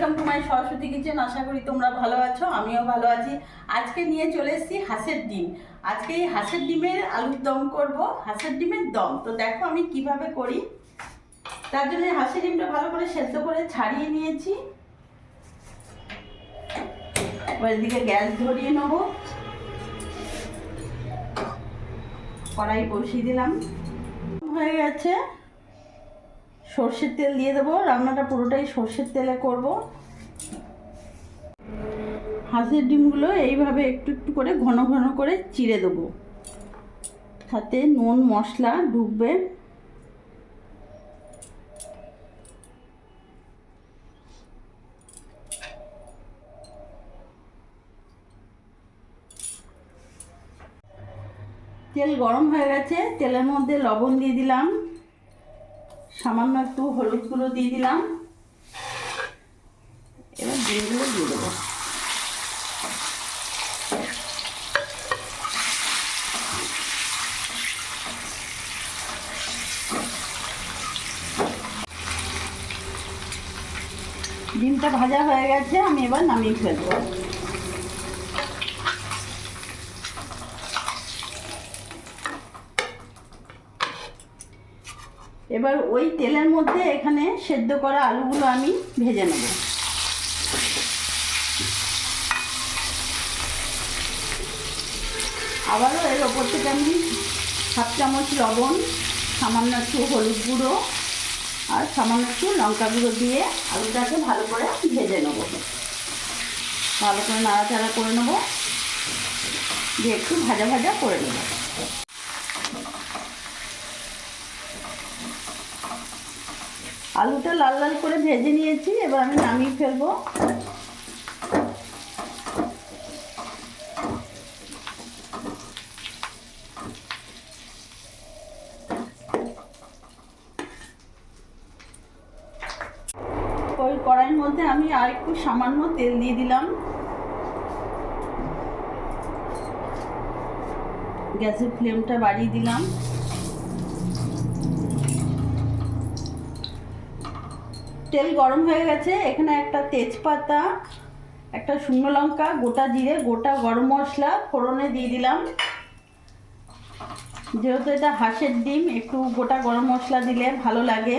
Welcome to my Saraswati kitchen. আশা করি তোমরা ভালো আছো, আমিও ভালো আছি। আজকে নিয়ে চলে এসেছি হাঁসের ডিম। আজকে এই হাঁসের ডিমের আলুর দম করব। হাঁসের ডিমের দম। তো দেখো আমি কীভাবে করি। তার জন্য হাঁসের ডিমটা ভালো করে সেদ্ধ করে ছাড়িয়ে নিয়েছি। এবার গ্যাস ধরিয়ে নেব। কড়াই বসিয়ে দিলাম। হয়ে গেছে। সর্ষের তেল দিয়ে দেবো। রান্নাটা পুরোটাই সর্ষের তেলে করব। হাঁসের ডিমগুলো এইভাবে একটু একটু করে ঘন ঘন করে চিড়ে দেবো। সাথে নুন, মশলা ডুববে। তেল গরম হয়ে গেছে, তেলের মধ্যে লবণ দিয়ে দিলাম। সামান্য একটু হলুদ গুঁড়ো দিয়ে দিলাম এবার ডিমগুলো দিয়ে দেবো ডিমটা ভাজা হয়ে গেছে, আমি এবার নামিয়ে ফেলব। এবার ওই তেলের মধ্যে এখানে সেদ্ধ করা আলুগুলো আমি ভেজে নেব। আবারও এর ওপর থেকে আমি হাফ চামচ লবণ, সামান্য একটু হলুদ গুঁড়ো আর সামান্য একটু লঙ্কা গুঁড়ো দিয়ে আলুটাকে ভালো করে ভেজে নেব। ভালো করে নাড়াচাড়া করে নেব। দিয়ে একটু ভাজা ভাজা করে নেব। আলুটা লাল লাল করে ভেজে নিয়েছি, এবার আমি নামিয়ে ফেলব ওই কড়াইয়ের মধ্যে আমি আর একটু সামান্য তেল দিয়ে দিলাম। গ্যাসের ফ্লেমটা বাড়িয়ে দিলাম। তেল গরম হয়ে গেছে। এখানে একটা তেজপাতা, একটা শুকনো লঙ্কা, গোটা জিরে, গোটা গরম মশলা, ফোড়নে দিয়ে দিলাম। যেহেতু এটা হাঁসের ডিম, একটু গোটা গরম মশলা দিলে ভালো লাগে।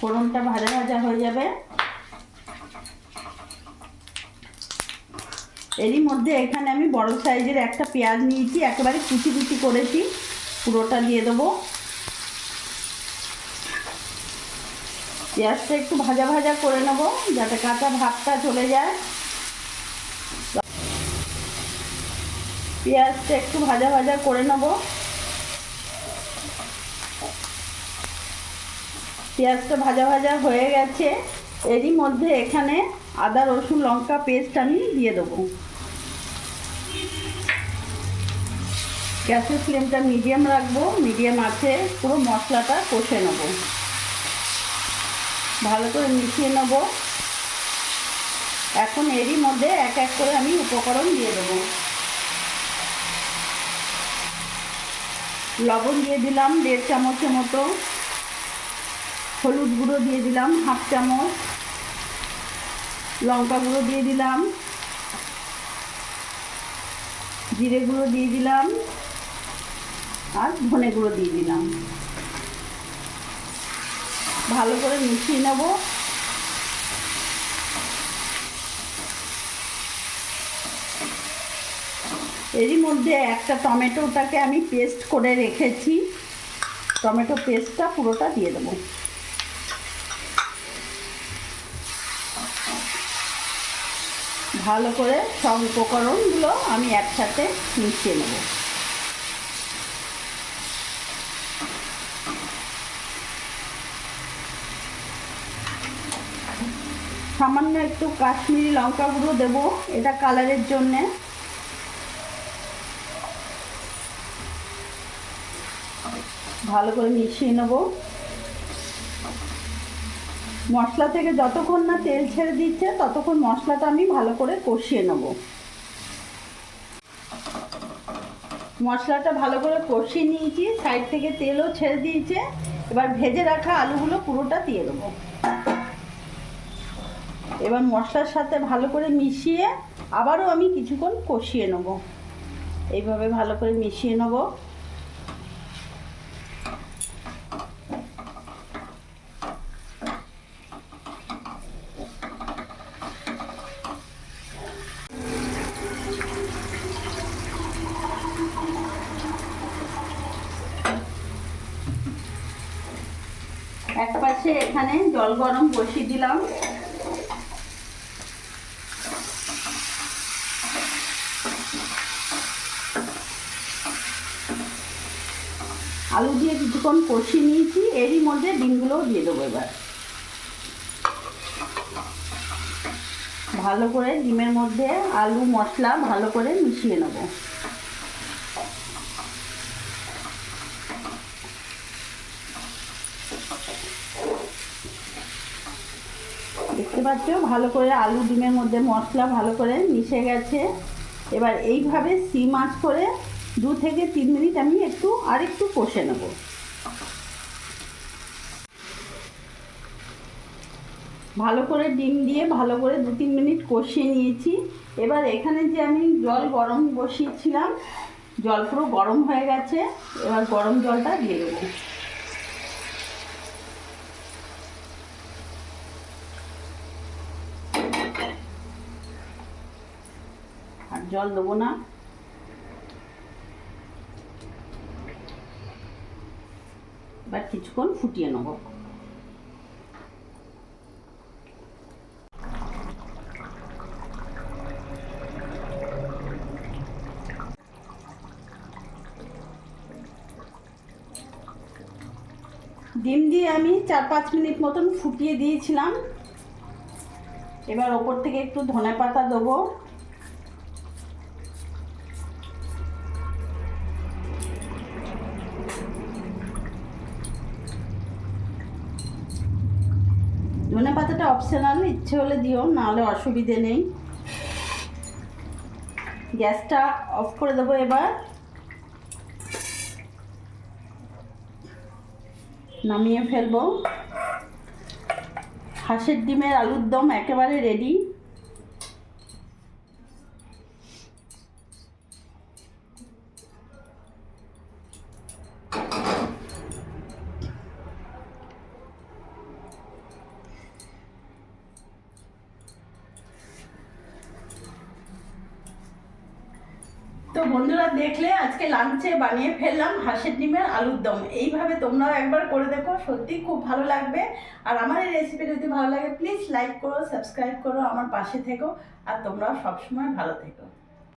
ফোড়নটা ভাজা ভাজা হয়ে যাবে। এরই মধ্যে এখানে আমি বড় সাইজের একটা পেঁয়াজ নিয়েছি, একেবারে কুচি কুচি করেছি। পুরোটা দিয়ে দেবো। পেঁয়াজটা একটু ভাজা ভাজা করে নেব, যাতে কাঁচা ভাতটা চলে যায়। পেঁয়াজটা একটু ভাজা ভাজা করে নেব। পেঁয়াজটা ভাজা ভাজা হয়ে গেছে। এরই মধ্যে এখানে আদা, রসুন, লঙ্কা পেস্ট আমি দিয়ে দেবো। গ্যাসের ফ্লেমটা মিডিয়াম রাখব, মিডিয়াম আছে, পুরো মশলাটা কষে নেব। ভালো করে মিশিয়ে নেব। এখন এরই মধ্যে এক এক করে আমি উপকরণ দিয়ে দেবো। লবণ দিয়ে দিলাম দেড় চামচের মতো। হলুদ গুঁড়ো দিয়ে দিলাম, হাফ চামচ। লঙ্কা গুঁড়ো দিয়ে দিলাম। জিরে গুঁড়ো দিয়ে দিলাম। আর ধনে গুঁড়ো দিয়ে দিলাম। ভালো করে মিশিয়ে নেব। এরই মধ্যে একটা টমেটোটাকে আমি পেস্ট করে রেখেছি। টমেটো পেস্টটা পুরোটা দিয়ে দেবো। ভালো করে সব উপকরণগুলো আমি একসাথে মিশিয়ে নেব। সামান্য একটু কাশ্মীরি লঙ্কা গুঁড়ো দেবো এটা কালারের জন্যে। ভালো করে মিশিয়ে নেব। মশলা থেকে যতক্ষণ না তেল ছেড়ে দিচ্ছে, ততক্ষণ মশলাটা আমি ভালো করে কষিয়ে নেব। মশলাটা ভালো করে কষিয়ে নিয়েছি, সাইড থেকে তেলও ছেড়ে দিয়েছে। এবার ভেজে রাখা আলুগুলো পুরোটা দিয়ে দেবো। এবার মশলার সাথে ভালো করে মিশিয়ে আবারও আমি কিছুক্ষণ কষিয়ে নেব। এইভাবে ভালো করে মিশিয়ে নেব। পাশে এখানে জল গরম বসিয়ে দিলাম। আলু দিয়ে কিছুক্ষণ কষিয়ে নিয়েছি, এরই মধ্যে ডিমগুলোও দিয়ে দেবো এবার। ভালো করে ডিমের মধ্যে আলু মশলা ভালো করে মিশিয়ে নেব। পাচ্ছ ভালো করে আলু ডিমের মধ্যে মশলা ভালো করে মিশে গেছে। এবার এইভাবে সিম আঁচ করে দু থেকে তিন মিনিট আমি একটু আর একটু কষে নেব। ভালো করে ডিম দিয়ে ভালো করে দু তিন মিনিট কষিয়ে নিয়েছি। এবার এখানে যে আমি জল গরম বসিয়েছিলাম, জল পুরো গরম হয়ে গেছে। এবার গরম জলটা দিয়ে দেবো। আর জল দেবো না। এবার কিছুক্ষণ ফুটিয়ে নেব। ডিম দিয়ে আমি চার পাঁচ মিনিট মতন ফুটিয়ে দিয়েছিলাম। এবার ওপর থেকে একটু ধনে পাতা দেবো। ধনে পাতাটা অপশনাল ইচ্ছে হলে দিও, নাহলে অসুবিধে নেই। গ্যাসটা অফ করে দেবো এবার। নামিয়ে ফেলব। হাঁসের ডিমের আলুর দম একেবারে রেডি তো বন্ধুরা দেখলে আজকে লাঞ্চে বানিয়ে ফেললাম হাঁসের ডিমের আলুর দম। এইভাবে তোমরাও একবার করে দেখো, সত্যি খুব ভালো লাগবে। আর আমার এই রেসিপি যদি ভালো লাগে প্লিজ লাইক করো সাবস্ক্রাইব করো আমার পাশে থেকো। আর তোমরাও সবসময় ভালো থেকো।